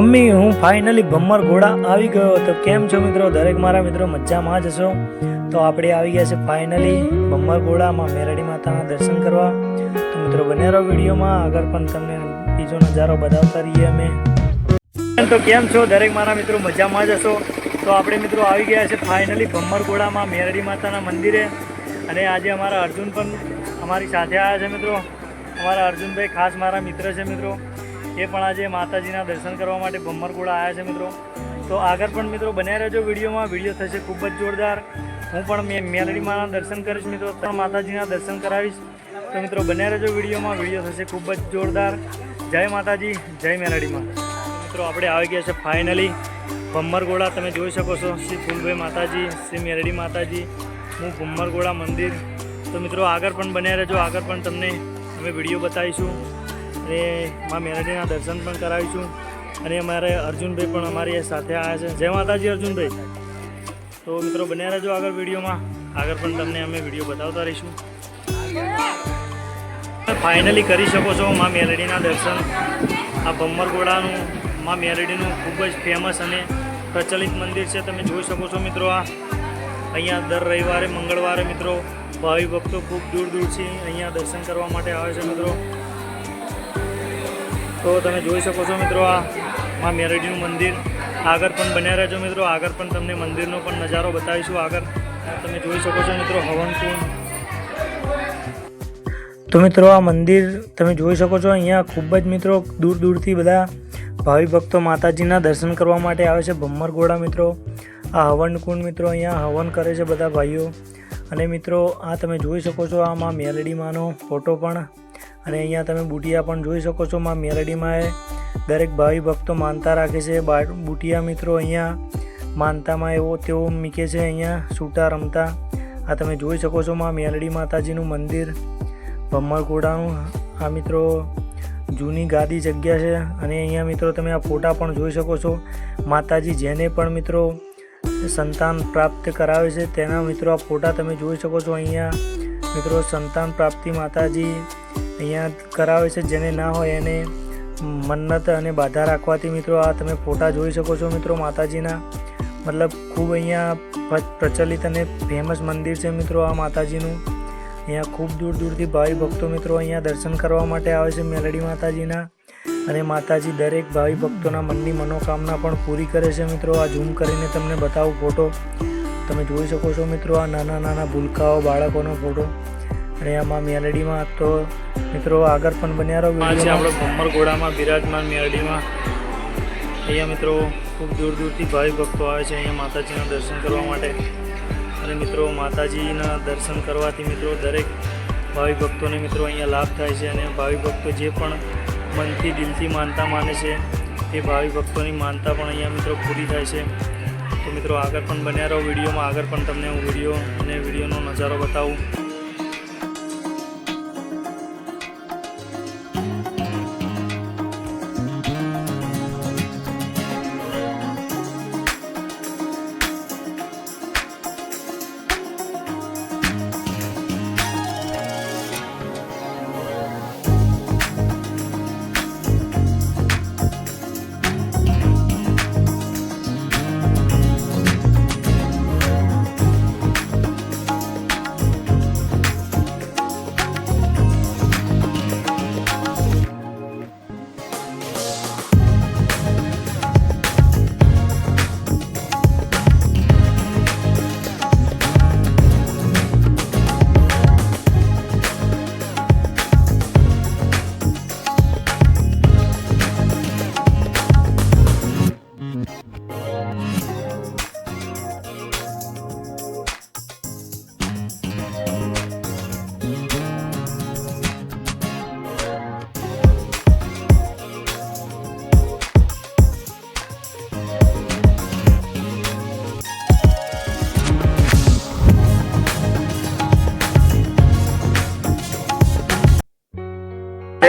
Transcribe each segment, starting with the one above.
Mummy, હું finally ભમર ઘોડા આવી ગયો તો કેમ છો મિત્રો? દરેક મારા મિત્રો મજામાં જ હશો? તો આપણે આવી ગયા છે ફાઇનલી ભમર ઘોડામાં, મેરડી માતાના દર્શન કરવા. તો મિત્રો, બને રહો વિડીયોમાં. આગળ પણ તમને બીજો નજારો બતાવતા રહીએ અમે. તો કેમ છો? દરેક મારા મિત્રો મજામાં જ હશો? તો આપણે મિત્રો આવી ગયા છે ફાઇનલી ભમર ઘોડામાં, મેરડી માતાના મંદિરે. અને આજે અમારા અર્જુન પણ અમારી સાથે આવ્યા છે મિત્રો. અમારા અર્જુનભાઈ ખાસ મારા મિત્ર છે મિત્રો. એ પણ આજે માતાજીના દર્શન કરવા માટે ભમ્મરગોળા આવ્યા છે મિત્રો. તો આગળ પણ મિત્રો બન્યા રહેજો વિડીયોમાં. વીડિયો થશે ખૂબ જ જોરદાર. હું પણ મેલડીમાંના દર્શન કરીશ મિત્રો. પણ માતાજીના દર્શન કરાવીશ. તો મિત્રો બન્યા રહેજો વિડીયોમાં. વીડિયો થશે ખૂબ જ જોરદાર. જય માતાજી, જય મેલડીમાં મિત્રો આપણે આવી ગયા છે ફાઇનલી. ભમ્મરગોળા તમે જોઈ શકો છો. શ્રી ફૂલભાઈ માતાજી, શ્રી મેરડી માતાજી. હું ભમ્મરગોળા મંદિર. તો મિત્રો આગળ પણ બન્યા રહેજો. આગળ પણ તમને અમે વીડિયો બતાવીશું. અને મા મેરડીના દર્શન પણ કરાવીશું. અને અમારે અર્જુનભાઈ પણ અમારી સાથે આવ્યા છે. જય માતાજી અર્જુનભાઈ. તો મિત્રો બન્યા રહેજો આગળ વિડીયોમાં. આગળ પણ તમને અમે વીડિયો બતાવતા રહીશું. ફાઇનલી કરી શકો છો મા મેરડીના દર્શન. આ ભમ્મરગોડાનું મા મેરડીનું ખૂબ જ ફેમસ અને પ્રચલિત મંદિર છે. તમે જોઈ શકો છો મિત્રો આ. અહીંયા દર રવિવારે, મંગળવારે મિત્રો ભાવિ ભક્તો ખૂબ દૂર દૂરથી અહીંયા દર્શન કરવા માટે આવે છે મિત્રો. તો તમે જોઈ શકો છો મિત્રો આ મા મેરડીનું મંદિર. આગળ પણ બન્યા રહેજો મિત્રો. આગળ પણ તમને મંદિરનો પણ નજારો બતાવીશું આગળ. તમે જોઈ શકો છો મિત્રો હવન કુંડ. તો મિત્રો આ મંદિર તમે જોઈ શકો છો અહીંયા ખૂબ જ મિત્રો દૂર દૂરથી બધા ભાવિ ભક્તો માતાજીના દર્શન કરવા માટે આવે છે. ભમ્મરગોળા મિત્રો. આ હવન કુંડ મિત્રો અહીંયા હવન કરે છે બધા ભાઈઓ. અને મિત્રો આ તમે જોઈ શકો છો આમાં મેલડીમાંનો ફોટો પણ. અને અહીંયા તમે બુટિયા પણ જોઈ શકો છો માં મેલડીમાં એ દરેક ભાવિ ભક્તો માનતા રાખે છે. બુટિયા મિત્રો અહીંયા માનતામાં એવો તેઓ મીકે છે, અહીંયા છૂટા રમતા. આ તમે જોઈ શકો છો માં મેલડી માતાજીનું મંદિર, ભમરકોડાનું. આ મિત્રો જૂની ગાદી જગ્યા છે અને અહીંયા મિત્રો તમે આ ફોટા પણ જોઈ શકો છો. માતાજી જેને પણ મિત્રો સંતાન પ્રાપ્ત કરાવે છે, તેના મિત્રો આ ફોટા તમે જોઈ શકો છો. અહીંયા મિત્રો સંતાન પ્રાપ્તિ માતાજી અહીંયા કરાવે છે, જેને ના હોય એને મન્નત અને બાધા રાખવાથી મિત્રો આ તમે ફોટા જોઈ શકો છો મિત્રો માતાજીના. મતલબ ખૂબ અહીંયા પ્રચલિત અને ફેમસ મંદિર છે મિત્રો આ માતાજીનું. અહીંયા ખૂબ દૂર દૂરથી ભાવિ ભક્તો મિત્રો અહીંયા દર્શન કરવા માટે આવે છે મેલડી માતાજીના. અને માતાજી દરેક ભાવિ ભક્તોના મનની મનોકામના પણ પૂરી કરે છે મિત્રો. આ ઝૂમ કરીને તમને બતાવું ફોટો તમે જોઈ શકો છો મિત્રો આ નાના નાના ભૂલકાઓ બાળકોનો ફોટો અને આમાં મેલડીમાં તો મિત્રો આગળ પણ બન્યા રહો છે આપણે ભમ્મરગોડામાં બિરાજમાન મેરડીમાં. અહીંયા મિત્રો ખૂબ દૂર દૂરથી ભાવિ ભક્તો આવે છે અહીંયા માતાજીના દર્શન કરવા માટે. અને મિત્રો માતાજીના દર્શન કરવાથી મિત્રો દરેક ભાવિ ભક્તોને મિત્રો અહીંયા લાભ થાય છે અને ભાવિ ભક્તો જે પણ મનથી દિલથી માનતા માને છે તે ભાવિ ભક્તોની માનતા પણ અહીંયા મિત્રો પૂરી થાય છે. તો મિત્રો આગળ પણ બન્યા રહો વિડીયોમાં. આગળ પણ તમને હું વીડિયો અને વિડીયોનો નજારો બતાવું.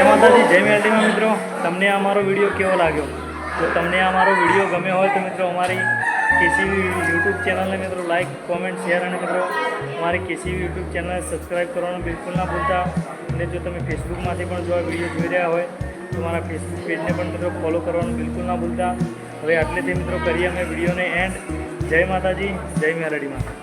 જય માતાજી, જય મેલડીમાં મિત્રો. તમને આ અમારો વીડિયો કેવો લાગ્યો? તો તમને આ અમારો વીડિયો ગમ્યો હોય તો મિત્રો અમારી કેસીવી યુટ્યુબ ચેનલને મિત્રો લાઇક કોમેન્ટ શેર અને મિત્રો અમારી કેસીવી યુટ્યુબ ચેનલને સબસ્ક્રાઈબ કરવાનું બિલકુલ ના ભૂલતા. અને જો તમે ફેસબુકમાંથી પણ જો આ વીડિયો જોઈ રહ્યા હોય, તો મારા ફેસબુક પેજને પણ મિત્રો ફોલો કરવાનું બિલકુલ ના ભૂલતા. હવે આટલેથી મિત્રો કરીએ અમે વિડીયોને એન્ડ જય માતાજી, જય મેલડી માતા